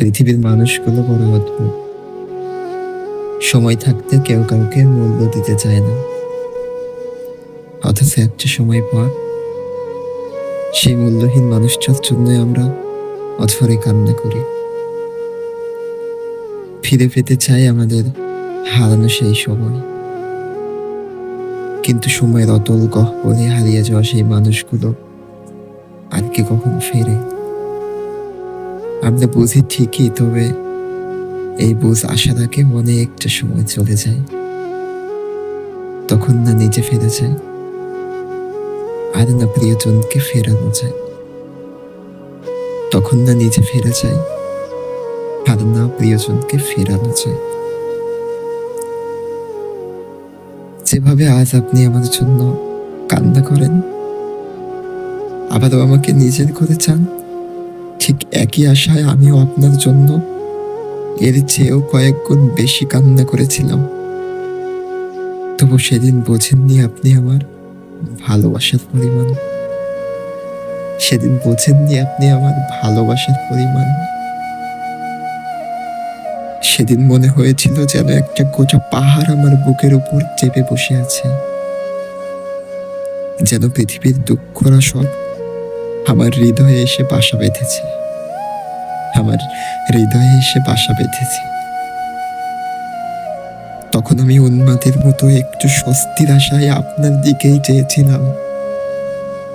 পৃথিবীর মানুষগুলো বড় অদ্ভুত। সময় থাকতে কেউ কাউকে মূল্য দিতে চায় না। অথচ একটা সময় পর সেই মূল্যহীন মানুষটার জন্যই আমরা অঝরে কান্না করি। ফিরে পেতে চাই আমাদের হারানো সেই সময়। কিন্তু সময়ের অতল গহ্বরে হারিয়ে যাওয়া সেই মানুষগুলো আর কি কখন ফেরে? আমরা বুঝি ঠিকই, তবে এই বুঝ আসার আগে অনেকটা সময় চলে যায়। তখন না নিজে ফিরে যায়, আর না প্রিয়জনকে ফেরানো যায়। তখন না নিজে ফিরে যায়, আর না প্রিয়জনকে ফেরানো যায়। যেভাবে আজ আপনি আমার জন্য কান্না করেন, আবারও আমাকে নিজের করে চান। ঠিক একই আশায় আমিও আপনার জন্য এর চেয়েও কয়েক গুণ বেশি কান্না করেছিলাম। তবু সেদিন বোঝেননি আপনি আমার ভালোবাসার পরিমাণ। সেদিন বোঝেননি আপনি আমার ভালোবাসার পরিমাণ। সেদিন মনে হয়েছিল যেন একটা গোটা পাহাড় আমার বুকের উপর চেপে বসে আছে। যেন পৃথিবীর দুঃখরা সব আমার হৃদয়ে এসে বাসা বেঁধেছে। আমার হৃদয়ে এসে বাসা বেঁধেছে। তখন আমি উন্মাদের মতো একটু স্বস্তির আশায় আপনার দিকেই চেয়েছিলাম।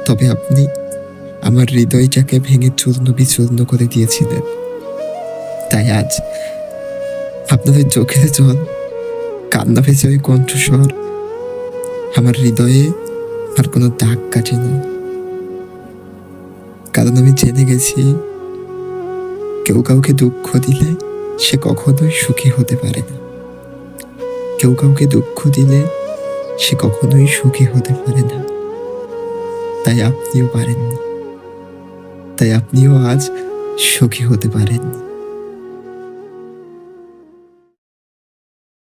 তবে আপনি আমার হৃদয়টাকে ভেঙে চূর্ণ বিচূর্ণ করে দিয়েছিলেন। তাই আজ আপনাদের চোখের জল, কান্না ভেজে ওই কণ্ঠস্বর আমার হৃদয়ে আর কোনো দাগ কাটে না কারণ আমি জেনে গেছি কেউ কাউকে দুঃখ দিলে সে কখনোই সুখী হতে পারে না। কেউ কাউকে দুঃখ দিলে সে কখনোই সুখী হতে পারে না। তাই আপনিও পারেননি। তাই আপনিও আজ সুখী হতে পারেননি।